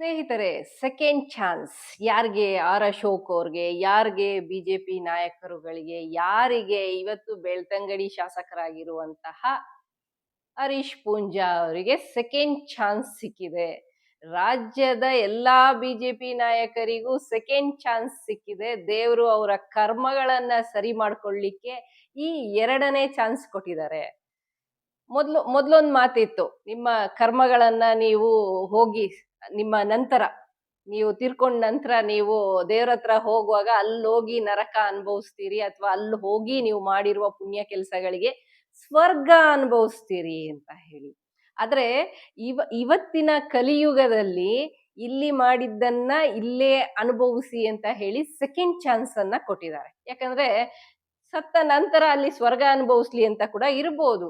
ಸ್ನೇಹಿತರೆ second chance ಯಾರಿಗೆ R Ashok ಅವ್ರಿಗೆ, ಯಾರಿಗೆ ಬಿಜೆಪಿ ನಾಯಕರುಗಳಿಗೆ, ಯಾರಿಗೆ ಇವತ್ತು ಬೆಳ್ತಂಗಡಿ ಶಾಸಕರಾಗಿರುವಂತಹ ಹರೀಶ್ ಪೂಂಜಾ ಅವರಿಗೆ ಸೆಕೆಂಡ್ ಚಾನ್ಸ್ ಸಿಕ್ಕಿದೆ. ರಾಜ್ಯದ ಎಲ್ಲಾ ಬಿಜೆಪಿ ನಾಯಕರಿಗೂ ಸೆಕೆಂಡ್ ಚಾನ್ಸ್ ಸಿಕ್ಕಿದೆ. ದೇವರು ಅವರ ಕರ್ಮಗಳನ್ನ ಸರಿ ಮಾಡ್ಕೊಳ್ಳಿಕ್ಕೆ ಈ ಎರಡನೇ ಚಾನ್ಸ್ ಕೊಟ್ಟಿದ್ದಾರೆ. ಮೊದ್ಲು, ಮೊದ್ಲೊಂದ್ ಮಾತಿತ್ತು, ನಿಮ್ಮ ಕರ್ಮಗಳನ್ನ ನೀವು ಹೋಗಿ ನಿಮ್ಮ ನಂತರ, ನೀವು ತೀರ್ಕೊಂಡ ನಂತರ ನೀವು ದೇವ್ರ ಹತ್ರ ಹೋಗುವಾಗ ಅಲ್ಲಿ ಹೋಗಿ ನರಕ ಅನುಭವಿಸ್ತೀರಿ ಅಥವಾ ಅಲ್ಲಿ ಹೋಗಿ ನೀವು ಮಾಡಿರುವ ಪುಣ್ಯ ಕೆಲಸಗಳಿಗೆ ಸ್ವರ್ಗ ಅನುಭವಿಸ್ತೀರಿ ಅಂತ ಹೇಳಿ. ಆದ್ರೆ ಇವ, ಇವತ್ತಿನ ಕಲಿಯುಗದಲ್ಲಿ ಇಲ್ಲಿ ಮಾಡಿದ್ದನ್ನ ಇಲ್ಲೇ ಅನುಭವಿಸಿ ಅಂತ ಹೇಳಿ ಸೆಕೆಂಡ್ ಚಾನ್ಸ್ ಅನ್ನ ಕೊಟ್ಟಿದ್ದಾರೆ. ಯಾಕಂದ್ರೆ ಸತ್ತ ನಂತರ ಅಲ್ಲಿ ಸ್ವರ್ಗ ಅನುಭವಿಸ್ಲಿ ಅಂತ ಕೂಡ ಇರ್ಬೋದು.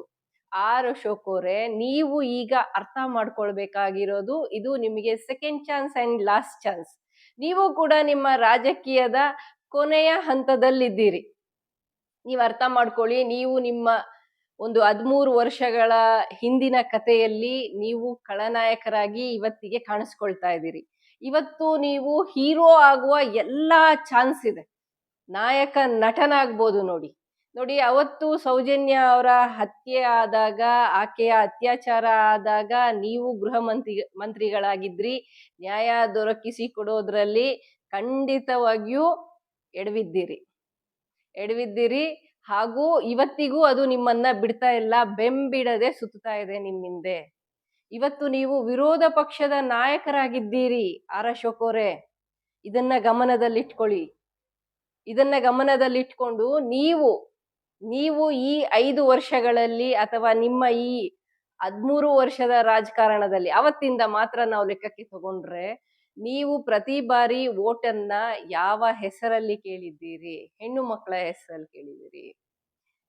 ಆರ್ ಶೋಕೋರೆ, ನೀವು ಈಗ ಅರ್ಥ ಮಾಡ್ಕೊಳ್ಬೇಕಾಗಿರೋದು ಇದು ನಿಮಗೆ second chance and last chance ನೀವು ಕೂಡ ನಿಮ್ಮ ರಾಜಕೀಯದ ಕೊನೆಯ ಹಂತದಲ್ಲಿದ್ದೀರಿ. ನೀವು ಅರ್ಥ ಮಾಡ್ಕೊಳ್ಳಿ, ನೀವು ನಿಮ್ಮ ಒಂದು ಹದಿಮೂರು ವರ್ಷಗಳ ಹಿಂದಿನ ಕಥೆಯಲ್ಲಿ ನೀವು ಖಳನಾಯಕರಾಗಿ ಇವತ್ತಿಗೆ ಕಾಣಿಸ್ಕೊಳ್ತಾ ಇದ್ದೀರಿ. ಇವತ್ತು ನೀವು ಹೀರೋ ಆಗುವ ಎಲ್ಲಾ ಚಾನ್ಸ್ ಇದೆ. ನಾಯಕ ನಟನಾಗ್ಬೋದು ನೋಡಿ. ನೋಡಿ, ಅವತ್ತು ಸೌಜನ್ಯ ಅವರ ಹತ್ಯೆ ಆದಾಗ, ಆಕೆಯ ಅತ್ಯಾಚಾರ ಆದಾಗ ನೀವು ಗೃಹ ಮಂತ್ರಿ, ಮಂತ್ರಿಗಳಾಗಿದ್ರಿ. ನ್ಯಾಯ ದೊರಕಿಸಿ ಕೊಡೋದ್ರಲ್ಲಿ ಖಂಡಿತವಾಗಿಯೂ ಎಡವಿದ್ದೀರಿ. ಎಡವಿದ್ದೀರಿ. ಹಾಗೂ ಇವತ್ತಿಗೂ ಅದು ನಿಮ್ಮನ್ನ ಬಿಡ್ತಾ ಇಲ್ಲ, ಬೆಂಬಿಡದೆ ಸುತ್ತಾ ಇದೆ ನಿಮ್ಮಿಂದೆ ಇವತ್ತು ನೀವು ವಿರೋಧ ಪಕ್ಷದ ನಾಯಕರಾಗಿದ್ದೀರಿ, ಆರ್ ಶೋಕೋರೆ ಇದನ್ನ ಗಮನದಲ್ಲಿಟ್ಕೊಳ್ಳಿ. ಇದನ್ನ ಗಮನದಲ್ಲಿಟ್ಕೊಂಡು ನೀವು ನೀವು ಈ ಐದು ವರ್ಷಗಳಲ್ಲಿ ಅಥವಾ ನಿಮ್ಮ ಈ ಹದ್ಮೂರು ವರ್ಷದ ರಾಜಕಾರಣದಲ್ಲಿ ಅವತ್ತಿಂದ ಮಾತ್ರ ನಾವು ಲೆಕ್ಕಕ್ಕೆ ತಗೊಂಡ್ರೆ ನೀವು ಪ್ರತಿ ಬಾರಿ ಓಟನ್ನ ಯಾವ ಹೆಸರಲ್ಲಿ ಕೇಳಿದ್ದೀರಿ? ಹೆಣ್ಣು ಮಕ್ಕಳ ಹೆಸರಲ್ಲಿ ಕೇಳಿದ್ದೀರಿ.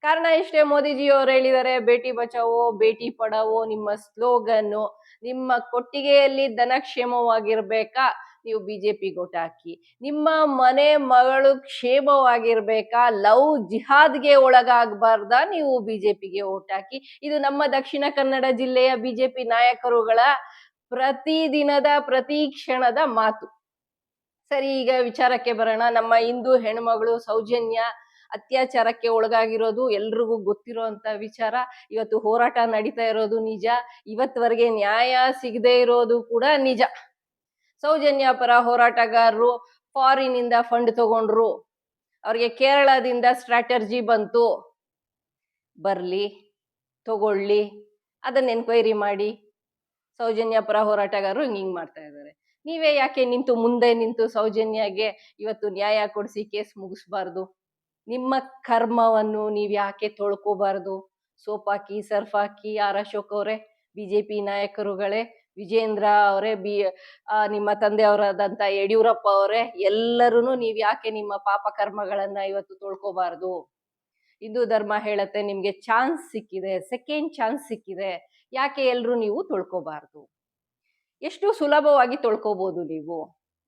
ಕಾರಣ ಇಷ್ಟೇ ಮೋದಿಜಿ ಅವರು ಹೇಳಿದ್ದಾರೆ, ಬೇಟಿ ಬಚಾವೋ, ಬೇಟಿ ಪಡಾವೋ, ನಿಮ್ಮ ಸ್ಲೋಗನ್ನು ನಿಮ್ಮ ಕೊಟ್ಟಿಗೆಯಲ್ಲಿ ಧನಕ್ಷೇಮವಾಗಿರ್ಬೇಕಾ? ನೀವು ಬಿಜೆಪಿ ಓಟ್ ಹಾಕಿ. ನಿಮ್ಮ ಮನೆ ಮಗಳು ಕ್ಷೇಮವಾಗಿರ್ಬೇಕಾ, ಲವ್ ಜಿಹಾದ್ಗೆ ಒಳಗಾಗಬಾರ್ದ, ನೀವು ಬಿಜೆಪಿಗೆ ಓಟ್ ಹಾಕಿ. ಇದು ನಮ್ಮ ದಕ್ಷಿಣ ಕನ್ನಡ ಜಿಲ್ಲೆಯ ಬಿಜೆಪಿ ನಾಯಕರುಗಳ ಪ್ರತಿದಿನದ ಪ್ರತಿ ಕ್ಷಣದ ಮಾತು. ಸರಿ, ಈಗ ವಿಚಾರಕ್ಕೆ ಬರೋಣ. ನಮ್ಮ ಹಿಂದೂ ಹೆಣ್ಮಗಳು ಸೌಜನ್ಯ ಅತ್ಯಾಚಾರಕ್ಕೆ ಒಳಗಾಗಿರೋದು ಎಲ್ರಿಗೂ ಗೊತ್ತಿರೋಂತ ವಿಚಾರ. ಇವತ್ತು ಹೋರಾಟ ನಡೀತಾ ಇರೋದು ನಿಜ. ಇವತ್ತವರೆಗೆ ನ್ಯಾಯ ಸಿಗದೆ ಇರೋದು ಕೂಡ ನಿಜ. ಸೌಜನ್ಯ ಪರ ಹೋರಾಟಗಾರರು ಫಾರಿನ್ ಇಂದ ಫಂಡ್ ತಗೊಂಡ್ರು. ಅವ್ರಿಗೆ ಕೇರಳದಿಂದ ಸ್ಟ್ರಾಟರ್ಜಿ ಬಂತು. ಬರ್ಲಿ, ತಗೊಳ್ಳಿ, ಅದನ್ನ ಎನ್ಕ್ವೈರಿ ಮಾಡಿ. ಸೌಜನ್ಯ ಪರ ಹೋರಾಟಗಾರರು ಹಿಂಗ್ ಹಿಂಗ್ ಮಾಡ್ತಾ ಇದ್ದಾರೆ ನೀವೇ ಯಾಕೆ ನಿಂತು ಮುಂದೆ ನಿಂತು ಸೌಜನ್ಯಗೆ ಇವತ್ತು ನ್ಯಾಯ ಕೊಡಿಸಿ ಕೇಸ್ ಮುಗಿಸ್ಬಾರ್ದು? ನಿಮ್ಮ ಕರ್ಮವನ್ನು ನೀವ್ ಯಾಕೆ ತೊಳ್ಕೋಬಾರ್ದು? ಸರ್ಫ್ ಹಾಕಿ ಆರ್ ಅಶೋಕ್ ಅವರೇ, ಬಿಜೆಪಿ ನಾಯಕರುಗಳೇ ವಿಜೇಂದ್ರ ಅವರೇ, ಬಿ ನಿಮ್ಮ ತಂದೆಯವರಾದಂತ ಯಡಿಯೂರಪ್ಪ ಅವರೇ ಎಲ್ಲರೂ ನೀವು ಯಾಕೆ ನಿಮ್ಮ ಪಾಪ ಕರ್ಮಗಳನ್ನ ಇವತ್ತು ತೊಳ್ಕೋಬಾರ್ದು? ಹಿಂದೂ ಧರ್ಮ ಹೇಳತ್ತೆ, ನಿಮ್ಗೆ ಚಾನ್ಸ್ ಸಿಕ್ಕಿದೆ, ಸೆಕೆಂಡ್ ಚಾನ್ಸ್ ಸಿಕ್ಕಿದೆ, ಯಾಕೆ ಎಲ್ರು ನೀವು ತೊಳ್ಕೋಬಾರ್ದು? ಎಷ್ಟು ಸುಲಭವಾಗಿ ತೊಳ್ಕೋಬಹುದು ನೀವು?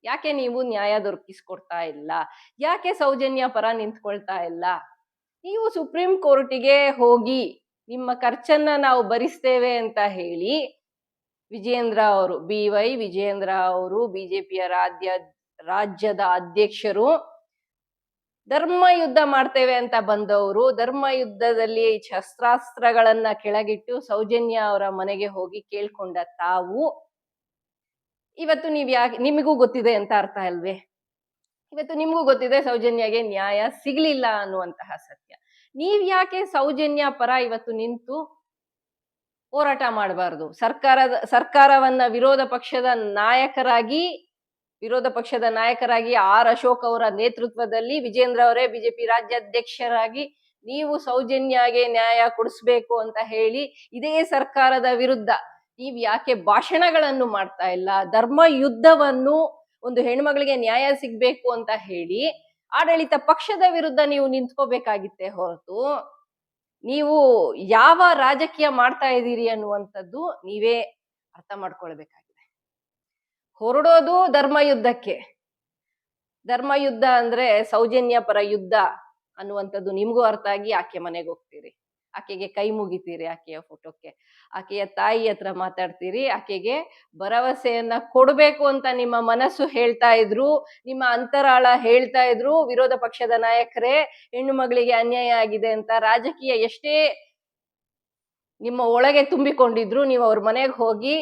ಯಾಕೆ ನೀವು ನ್ಯಾಯ ದೊರಕಿಸ್ಕೊಡ್ತಾ ಇಲ್ಲ? ಯಾಕೆ ಸೌಜನ್ಯ ಪರ ನಿಂತ್ಕೊಳ್ತಾ ಇಲ್ಲ? ನೀವು ಸುಪ್ರೀಂ ಕೋರ್ಟಿಗೆ ಹೋಗಿ ನಿಮ್ಮ ಖರ್ಚನ್ನ ನಾವು ಭರಿಸ್ತೇವೆ ಅಂತ ಹೇಳಿ ವಿಜೇಂದ್ರ ಅವರು, ಬಿ ವೈ ವಿಜೇಂದ್ರ ಅವರು, ಬಿಜೆಪಿಯ ರಾಜ್ಯ, ರಾಜ್ಯದ ಅಧ್ಯಕ್ಷರು. ಧರ್ಮ ಯುದ್ಧ ಮಾಡ್ತೇವೆ ಅಂತ ಬಂದವರು. ಧರ್ಮ ಯುದ್ಧದಲ್ಲಿ ಶಸ್ತ್ರಾಸ್ತ್ರಗಳನ್ನ ಕೆಳಗಿಟ್ಟು ಸೌಜನ್ಯ ಅವರ ಮನೆಗೆ ಹೋಗಿ ಕೇಳ್ಕೊಂಡ ತಾವು. ಇವತ್ತು ನೀವ್ ಯಾಕೆ, ನಿಮಗೂ ಗೊತ್ತಿದೆ ಅಂತ ಅರ್ಥ ಅಲ್ವೇ? ಇವತ್ತು ನಿಮಗೂ ಗೊತ್ತಿದೆ ಸೌಜನ್ಯಗೆ ನ್ಯಾಯ ಸಿಗ್ಲಿಲ್ಲ ಅನ್ನುವಂತಹ ಸತ್ಯ. ನೀವ್ ಯಾಕೆ ಸೌಜನ್ಯ ಪರ ಇವತ್ತು ನಿಂತು ಹೋರಾಟ ಮಾಡಬಾರ್ದು. ಸರ್ಕಾರದ, ಸರ್ಕಾರವನ್ನ ವಿರೋಧ ಪಕ್ಷದ ನಾಯಕರಾಗಿ, ವಿರೋಧ ಪಕ್ಷದ ನಾಯಕರಾಗಿ ಆರ್ ಅಶೋಕ್ ಅವರ ನೇತೃತ್ವದಲ್ಲಿ ವಿಜೇಂದ್ರ ಅವರೇ ಬಿಜೆಪಿ ರಾಜ್ಯಾಧ್ಯಕ್ಷರಾಗಿ ನೀವು ಸೌಜನ್ಯಗೆ ನ್ಯಾಯ ಕೊಡಿಸ್ಬೇಕು ಅಂತ ಹೇಳಿ ಇದೇ ಸರ್ಕಾರದ ವಿರುದ್ಧ ನೀವು ಯಾಕೆ ಭಾಷಣಗಳನ್ನು ಮಾಡ್ತಾ ಇಲ್ಲ? ಧರ್ಮ ಯುದ್ಧವನ್ನು ಒಂದು ಹೆಣ್ಮಗಳಿಗೆ ನ್ಯಾಯ ಸಿಗ್ಬೇಕು ಅಂತ ಹೇಳಿ ಆಡಳಿತ ಪಕ್ಷದ ವಿರುದ್ಧ ನೀವು ನಿಂತ್ಕೋಬೇಕಾಗಿತ್ತೆ ಹೊರತು ನೀವು ಯಾವ ರಾಜಕೀಯ ಮಾಡ್ತಾ ಇದ್ದೀರಿ ಅನ್ನುವಂಥದ್ದು ನೀವೇ ಅರ್ಥ ಮಾಡ್ಕೊಳ್ಬೇಕಾಗಿದೆ. ಹೊರಡೋದು ಧರ್ಮ ಯುದ್ಧಕ್ಕೆ. ಧರ್ಮ ಯುದ್ಧ ಅಂದ್ರೆ ಸೌಜನ್ಯ ಪರ ಯುದ್ಧ ಅನ್ನುವಂಥದ್ದು ನಿಮಗೂ ಅರ್ಥ ಆಗಿ ಆಕೆ ಮನೆಗೆ ಹೋಗ್ತೀರಿ. ಆಕೆಗೆ ಕೈ ಮುಗಿತೀರಿ ಆಕೆಯ ಫೋಟೋಕ್ಕೆ. ಆಕೆಯ ತಾಯಿ ಹತ್ರ ಮಾತಾಡ್ತೀರಿ, ಆಕೆಗೆ ಭರವಸೆಯನ್ನ ಕೊಡಬೇಕು ಅಂತ ನಿಮ್ಮ ಮನಸ್ಸು ಹೇಳ್ತಾ ಇದ್ರು, ನಿಮ್ಮ ಅಂತರಾಳ ಹೇಳ್ತಾ ಇದ್ರು, ವಿರೋಧ ಪಕ್ಷದ ನಾಯಕರೇ, ಹೆಣ್ಣು ಮಗಳಿಗೆ ಅನ್ಯಾಯ ಆಗಿದೆ ಅಂತ ರಾಜಕೀಯ ಎಷ್ಟೇ ನಿಮ್ಮ ಒಳಗೆ ತುಂಬಿಕೊಂಡಿದ್ರು, ನೀವು ಅವ್ರ ಮನೆಗೆ ಹೋಗಿ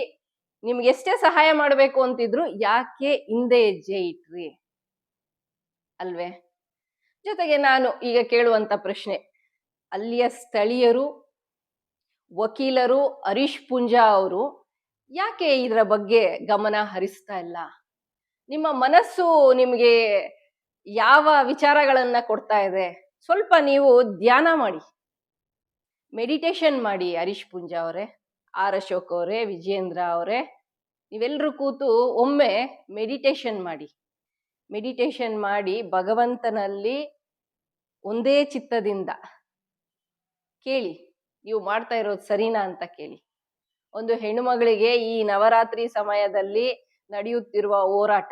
ನಿಮ್ಗೆ ಎಷ್ಟೇ ಸಹಾಯ ಮಾಡಬೇಕು ಅಂತಿದ್ರು, ಯಾಕೆ ಹಿಂದೆ ಹೆಜ್ಜೆ ಇಟ್ರಿ? ಅಲ್ವೇ? ಜೊತೆಗೆ ನಾನು ಈಗ ಕೇಳುವಂತ ಪ್ರಶ್ನೆ ಅಲ್ಲಿಯ ಸ್ಥಳೀಯರು, ವಕೀಲರು, ಹರೀಶ್ ಪುಂಜಾ ಅವರು ಯಾಕೆ ಇದರ ಬಗ್ಗೆ ಗಮನ ಹರಿಸ್ತಾ ಇಲ್ಲ? ನಿಮ್ಮ ಮನಸ್ಸು ನಿಮಗೆ ಯಾವ ವಿಚಾರಗಳನ್ನ ಕೊಡ್ತಾ ಇದೆ? ಸ್ವಲ್ಪ ನೀವು ಧ್ಯಾನ ಮಾಡಿ. ಮೆಡಿಟೇಷನ್ ಮಾಡಿ ಹರೀಶ್ ಪುಂಜಾ ಅವರೇ, ಆರ್ ಅಶೋಕ್ ಅವರೇ ವಿಜೇಂದ್ರ ಅವರೇ. ನೀವೆಲ್ಲರೂ ಕೂತು ಒಮ್ಮೆ ಮೆಡಿಟೇಷನ್ ಮಾಡಿ. ಮೆಡಿಟೇಷನ್ ಮಾಡಿ ಭಗವಂತನಲ್ಲಿ ಒಂದೇ ಚಿತ್ತದಿಂದ ಕೇಳಿ, ನೀವು ಮಾಡ್ತಾ ಇರೋದು ಸರಿನಾ ಅಂತ ಕೇಳಿ. ಒಂದು ಹೆಣ್ಣುಮಗಳಿಗೆ ಈ ನವರಾತ್ರಿ ಸಮಯದಲ್ಲಿ ನಡೆಯುತ್ತಿರುವ ಹೋರಾಟ,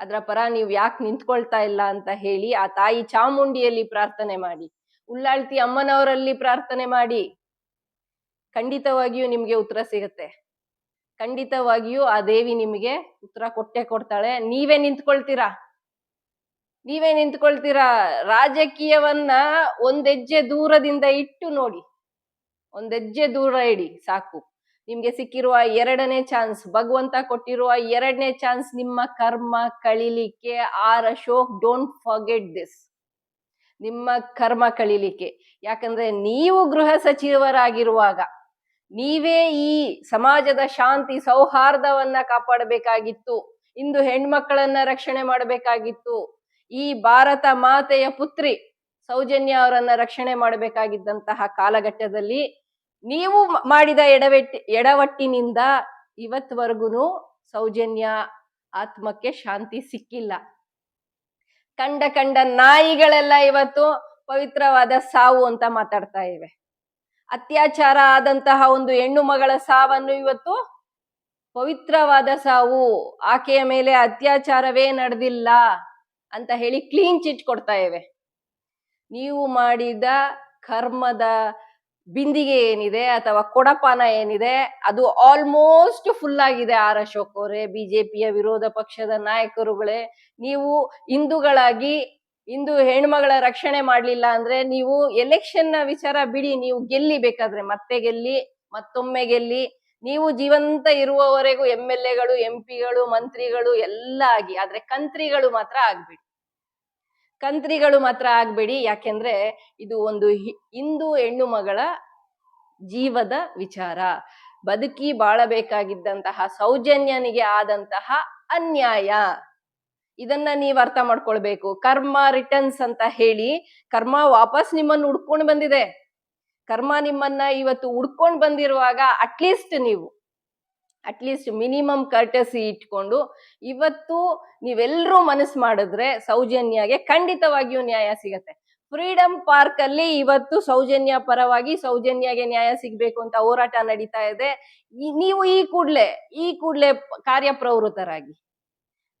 ಅದರ ಪರ ನೀವು ಯಾಕೆ ನಿಂತ್ಕೊಳ್ತಾ ಇಲ್ಲ ಅಂತ ಹೇಳಿ ಆ ತಾಯಿ ಚಾಮುಂಡಿಯಲ್ಲಿ ಪ್ರಾರ್ಥನೆ ಮಾಡಿ, ಉಳ್ಳಾಳ್ತಿ ಅಮ್ಮನವರಲ್ಲಿ ಪ್ರಾರ್ಥನೆ ಮಾಡಿ. ಖಂಡಿತವಾಗಿಯೂ ನಿಮಗೆ ಉತ್ತರ ಸಿಗುತ್ತೆ. ಖಂಡಿತವಾಗಿಯೂ ಆ ದೇವಿ ನಿಮಗೆ ಉತ್ತರ ಕೊಟ್ಟೆ ಕೊಡ್ತಾಳೆ. ನೀವೇ ನಿಂತ್ಕೊಳ್ತೀರಾ? ನೀವೇ ನಿಂತ್ಕೊಳ್ತೀರಾ? ರಾಜಕೀಯವನ್ನ ಒಂದೆಜ್ಜೆ ದೂರದಿಂದ ಇಟ್ಟು ನೋಡಿ. ಒಂದೆಜ್ಜೆ ದೂರ ಇಡಿ, ಸಾಕು. ನಿಮ್ಗೆ ಸಿಕ್ಕಿರುವ ಎರಡನೇ ಚಾನ್ಸ್, ಭಗವಂತ ಕೊಟ್ಟಿರುವ ಎರಡನೇ ಚಾನ್ಸ್ ನಿಮ್ಮ ಕರ್ಮ ಕಳಿಲಿಕ್ಕೆ R Ashok, don't forget this. ನಿಮ್ಮ ಕರ್ಮ ಕಳಿಲಿಕ್ಕೆ ಯಾಕಂದ್ರೆ ನೀವು ಗೃಹ ಸಚಿವರಾಗಿರುವಾಗ, ನೀವೇ ಈ ಸಮಾಜದ ಶಾಂತಿ, ಸೌಹಾರ್ದವನ್ನ ಕಾಪಾಡಬೇಕಾಗಿತ್ತು. ಇಂದು ಹೆಣ್ಮಕ್ಕಳನ್ನ ರಕ್ಷಣೆ ಮಾಡಬೇಕಾಗಿತ್ತು. ಈ ಭಾರತ ಮಾತೆಯ ಪುತ್ರಿ ಸೌಜನ್ಯ ಅವರನ್ನ ರಕ್ಷಣೆ ಮಾಡಬೇಕಾಗಿದ್ದಂತಹ ಕಾಲಘಟ್ಟದಲ್ಲಿ ನೀವು ಮಾಡಿದ ಎಡವೆಟ್ಟಿ, ಎಡವಟ್ಟಿನಿಂದ ಇವತ್ವರೆಗೂ ಸೌಜನ್ಯ ಆತ್ಮಕ್ಕೆ ಶಾಂತಿ ಸಿಕ್ಕಿಲ್ಲ. ಕಂಡ ಕಂಡ ನಾಯಿಗಳೆಲ್ಲ ಇವತ್ತು ಪವಿತ್ರವಾದ ಸಾವು ಅಂತ ಮಾತಾಡ್ತಾ ಇವೆ. ಅತ್ಯಾಚಾರ ಆದಂತಹ ಒಂದು ಹೆಣ್ಣು ಮಗಳ ಸಾವನ್ನು ಇವತ್ತು ಪವಿತ್ರವಾದ ಸಾವು. ಆಕೆಯ ಮೇಲೆ ಅತ್ಯಾಚಾರವೇ ನಡೆದಿಲ್ಲ. ಅಂತ ಹೇಳಿ ಕ್ಲೀನ್ ಚಿಟ್ ಕೊಡ್ತಾ ಇವೆ. ನೀವು ಮಾಡಿದ ಕರ್ಮದ ಬಿಂದಿಗೆ ಏನಿದೆ ಅಥವಾ ಕೊಡಪಾನ ಏನಿದೆ, ಅದು ಆಲ್ಮೋಸ್ಟ್ ಫುಲ್ ಆಗಿದೆ ಆರ್ ಅಶೋಕ್ ಅವರೇ, ಬಿಜೆಪಿಯ ವಿರೋಧ ಪಕ್ಷದ ನಾಯಕರುಗಳೇ. ನೀವು ಹಿಂದೂಗಳಾಗಿ ಇಂದು ಹೆಣ್ಮಗಳ ರಕ್ಷಣೆ ಮಾಡ್ಲಿಲ್ಲ ಅಂದ್ರೆ ನೀವು ಎಲೆಕ್ಷನ್ನ ವಿಚಾರ ಬಿಡಿ, ನೀವು ಗೆಲ್ಲಿ ಬೇಕಾದ್ರೆ. ಮತ್ತೆ ಗೆಲ್ಲಿ, ಮತ್ತೊಮ್ಮೆ ಗೆಲ್ಲಿ ನೀವು ಜೀವಂತ ಇರುವವರೆಗೂ ಎಂ ಎಲ್ ಎಗಳು ಎಂ ಪಿಗಳು ಮಂತ್ರಿಗಳು ಎಲ್ಲ ಆಗಿ, ಆದ್ರೆ ಕಂತ್ರಿಗಳು ಮಾತ್ರ ಆಗ್ಬಿಡಿ. ಕಂತ್ರಿಗಳು ಮಾತ್ರ ಆಗ್ಬೇಡಿ, ಯಾಕೆಂದ್ರೆ ಇದು ಒಂದು ಹಿಂದೂ ಹೆಣ್ಣು ಮಗಳ ಜೀವದ ವಿಚಾರ. ಬದುಕಿ ಬಾಳಬೇಕಾಗಿದ್ದಂತಹ ಸೌಜನ್ಯನಿಗೆ ಆದಂತಹ ಅನ್ಯಾಯ. ಇದನ್ನ ನೀವ್ ಅರ್ಥ ಮಾಡ್ಕೊಳ್ಬೇಕು. ಕರ್ಮ ರಿಟರ್ನ್ಸ್ ಅಂತ ಹೇಳಿ ಕರ್ಮ ವಾಪಸ್ ನಿಮ್ಮನ್ನು ಹುಡ್ಕೊಂಡು ಬಂದಿದೆ. ಕರ್ಮ ನಿಮ್ಮನ್ನ ಇವತ್ತು ಉಡ್ಕೊಂಡು ಬಂದಿರುವಾಗ ಅಟ್ಲೀಸ್ಟ್ ನೀವು ಅಟ್ಲೀಸ್ಟ್ ಮಿನಿಮಮ್ ಕರ್ಟಸಿ ಇಟ್ಕೊಂಡು ಇವತ್ತು ನೀವೆಲ್ಲರೂ ಮನಸ್ಸು ಮಾಡಿದ್ರೆ ಸೌಜನ್ಯಗೆ ಖಂಡಿತವಾಗಿಯೂ ನ್ಯಾಯ ಸಿಗತ್ತೆ. ಫ್ರೀಡಂ ಪಾರ್ಕ್ ಅಲ್ಲಿ ಇವತ್ತು ಸೌಜನ್ಯ ಪರವಾಗಿ ಸೌಜನ್ಯಗೆ ನ್ಯಾಯ ಸಿಗ್ಬೇಕು ಅಂತ ಹೋರಾಟ ನಡೀತಾ ಇದೆ. ನೀವು ಈ ಕೂಡ್ಲೆ ಈ ಕೂಡ್ಲೆ ಕಾರ್ಯಪ್ರವೃತ್ತರಾಗಿ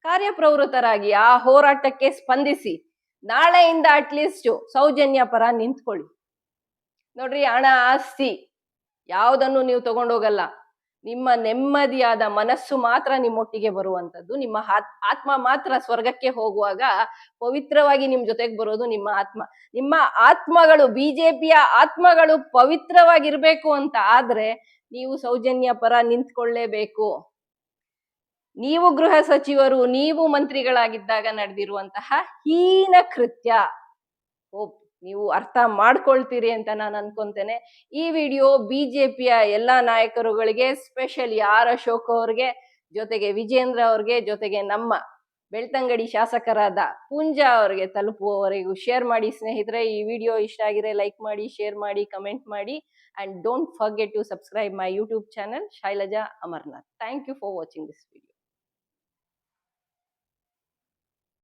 ಕಾರ್ಯಪ್ರವೃತ್ತರಾಗಿ ಆ ಹೋರಾಟಕ್ಕೆ ಸ್ಪಂದಿಸಿ, ನಾಳೆಯಿಂದ ಅಟ್ಲೀಸ್ಟ್ ಸೌಜನ್ಯ ಪರ ನಿಂತ್ಕೊಳ್ಳಿ. ನೋಡ್ರಿ, ಹಣ ಆಸ್ತಿ ಯಾವುದನ್ನು ನೀವು ತಗೊಂಡೋಗಲ್ಲ. ನಿಮ್ಮ ನೆಮ್ಮದಿಯಾದ ಮನಸ್ಸು ಮಾತ್ರ ನಿಮ್ಮೊಟ್ಟಿಗೆ ಬರುವಂತದ್ದು ನಿಮ್ಮ ಆತ್- ಆತ್ಮ ಮಾತ್ರ ಸ್ವರ್ಗಕ್ಕೆ ಹೋಗುವಾಗ ಪವಿತ್ರವಾಗಿ ನಿಮ್ ಜೊತೆಗೆ ಬರೋದು ನಿಮ್ಮ ಆತ್ಮ. ನಿಮ್ಮ ಆತ್ಮಗಳು, ಬಿಜೆಪಿಯ ಆತ್ಮಗಳು ಪವಿತ್ರವಾಗಿರ್ಬೇಕು ಅಂತ ಆದ್ರೆ ನೀವು ಸೌಜನ್ಯ ಪರ ನಿಂತ್ಕೊಳ್ಳೇಬೇಕು. ನೀವು ಗೃಹ ಸಚಿವರು, ನೀವು ಮಂತ್ರಿಗಳಾಗಿದ್ದಾಗ ನಡೆದಿರುವಂತಹ ಹೀನ ಕೃತ್ಯ. ನೀವು ಅರ್ಥ ಮಾಡ್ಕೊಳ್ತೀರಿ ಅಂತ ನಾನು ಅನ್ಕೊಂತೇನೆ. ಈ ವಿಡಿಯೋ ಬಿಜೆಪಿಯ ಎಲ್ಲಾ ನಾಯಕರುಗಳಿಗೆ ಸ್ಪೆಷಲಿ ಆರ್ ಅಶೋಕ್ ಅವ್ರಿಗೆ, ಜೊತೆಗೆ ವಿಜೇಂದ್ರ ಅವ್ರಿಗೆ, ಜೊತೆಗೆ ನಮ್ಮ ಬೆಳ್ತಂಗಡಿ ಶಾಸಕರಾದ ಪೂಂಜಾ ಅವರಿಗೆ ತಲುಪುವವರೆಗೂ ಶೇರ್ ಮಾಡಿ. ಸ್ನೇಹಿತರೆ, ಈ ವಿಡಿಯೋ ಇಷ್ಟ ಆಗಿದ್ರೆ ಲೈಕ್ ಮಾಡಿ ಶೇರ್ ಮಾಡಿ ಕಮೆಂಟ್ ಮಾಡಿ. And don't forget to subscribe my YouTube channel Shailaja Amarnath thank you for watching this video